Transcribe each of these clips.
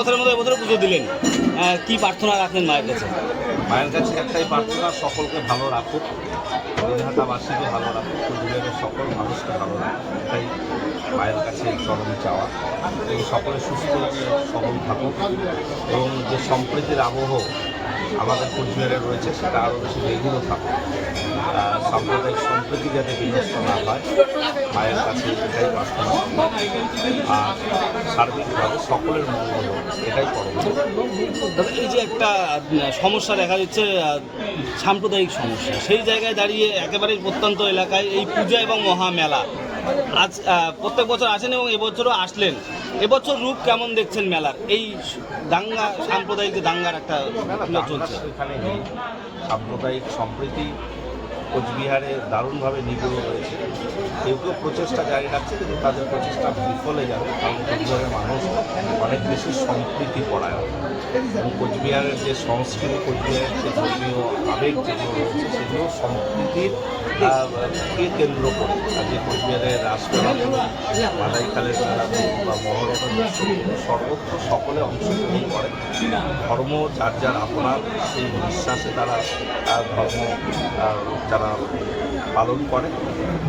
বছরের মতো এবছরে পুজো দিলেন। কি প্রার্থনা রাখলেন মায়ের কাছে? মায়ের কাছে একটাই প্রার্থনা, সকলকে ভালো রাখুক। দিনহাটাবাসীকে ভালো রাখুক। কুচবিহারের সকল মানুষকে ভালো রাখুক। এটাই মায়ের কাছে চরম চাওয়া। এবং সকলে সুস্থ, সবল থাকুক। এবং যে সম্প্রীতির আবহ আমাদের কুচবিহারে রয়েছে সেটা আরও বেশি থাকুক। আহ, সাম্প্রদায়িক সম্প্রীতি যাতে বিনষ্ট না হয় মায়ের কাছে এটাই প্রার্থনা। আর সার্বিকভাবে সকলের মঙ্গল এটাই তবে এই যে একটা সমস্যা দেখা যাচ্ছে সাম্প্রদায়িক সমস্যা সেই জায়গায় দাঁড়িয়ে একেবারে প্রত্যন্ত এলাকায় এই পূজা এবং মহামেলা আজ প্রত্যেক বছর আসেন এবং এবছরও আসলেন। এবছর রূপ কেমন দেখছেন মেলার? এই দাঙ্গা সাম্প্রদায়িক যে দাঙ্গার একটা চলছে। এখানে সাম্প্রদায়িক সম্প্রীতি কোচবিহারে দারুণভাবে নিবিড় রয়েছে কেউ কেউ প্রচেষ্টা জারি রাখছে, কিন্তু তাদের প্রচেষ্টা বিফলে যাবে, কারণ কোচবিহারের মানুষ অনেক বেশি সম্প্রীতি পড়ায় এবং কোচবিহারের যে সংস্কৃতি, কোচবিহারের যে ধর্মীয় আবেগ যেগুলো রয়েছে, সেগুলো সম্প্রীতির কে কেন্দ্র করে? যে কোচবিহারের রাষ্ট্রীয় মাদাইকালের মেলা বা মহরমের সর্বত্র সকলে অংশগ্রহণ করে। ধর্ম যার যার আপনার, সেই বিশ্বাসে তারা ধর্ম যারা পালন করে।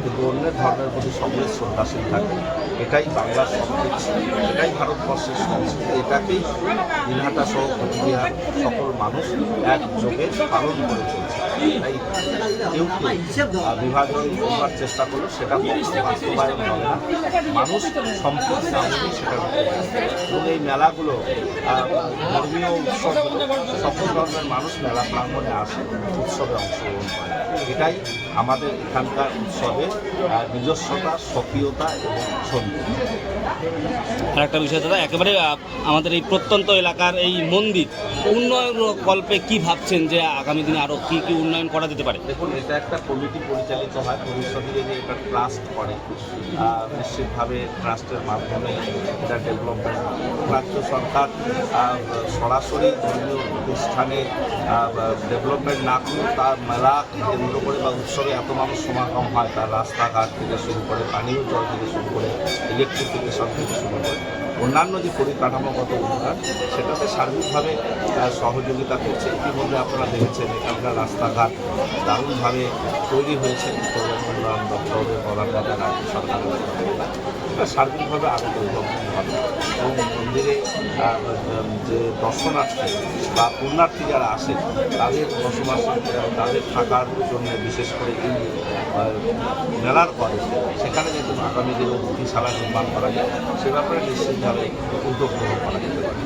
কিন্তু অন্য ধর্মের প্রতি সকলে শ্রদ্ধাশীল থাকে। এটাই বাংলার সংস্কৃতি। এটাই ভারতবর্ষের সংস্কৃতি। এটাকেই দিনহাটা সহ কোচবিহার সকল মানুষ একযোগে পালন করে চলছে। তাই কেউ বিভাজন করবার চেষ্টা করল সেটা বাস্তবায়ন হবে না মানুষ সম্পূর্ণ সেটার এবং এই মেলাগুলো ধর্মীয় উৎসবগুলো সকল ধর্মের মানুষ মেলা প্রাঙ্গণে আসে উৎসবে অংশগ্রহণ করে এটাই আমাদের এখানকার উৎসবের আহ, নিজস্বতা স্বকীয়তা এবং সৌন্দর্য আর একটা বিষয় দাদা একেবারে আমাদের এই প্রত্যন্ত এলাকার এই মন্দির উন্নয়ন কল্পে কি ভাবছেন যে আগামী দিনে আরও কি কি উন্নয়ন করা যেতে পারে? দেখুন এটা একটা কমিটি পরিচালিত হয়। ভবিষ্যতে যদি এটা ট্রাস্ট করে নিশ্চিতভাবে ট্রাস্টের মাধ্যমে এটা ডেভেলপমেন্ট রাজ্য সরকার সরাসরি ধর্মীয় প্রতিষ্ঠানে ডেভেলপমেন্ট না করলেও তার মেলা কেন্দ্র করে বা উৎসবে এত মানুষ সমাগম হয়, তার রাস্তাঘাট থেকে শুরু করে, পানীয় জল থেকে শুরু করে ইলেকট্রিফিকেশন থেকে শুরু করে। অন্যান্য যে পরিকাঠামোগত উন্নয়ন সেটাতে সার্বিকভাবে সহযোগিতা করছে। ইতিমধ্যে আপনারা দেখেছেন, এখানকার রাস্তাঘাট দারুণভাবে তৈরি হয়েছে। উত্তরবঙ্গ উন্নয়ন দপ্তরের প্রধানমন্ত্রী রাজ্য সরকারের সার্বিকভাবে আগত ডেভেলপমেন্ট হবে। এবং মন্দিরে যে দর্শনার্থী বা পুণ্যার্থী যারা আসেন তাদের বসবাস তাদের থাকার জন্য বিশেষ করে এই মেলার পরে সেখানে যেহেতু আগামী দিনে অতিথিশালা নির্মাণ করা যায়, সে ব্যাপারে নিশ্চিতভাবে উদ্যোগ গ্রহণ করা যেতে পারে।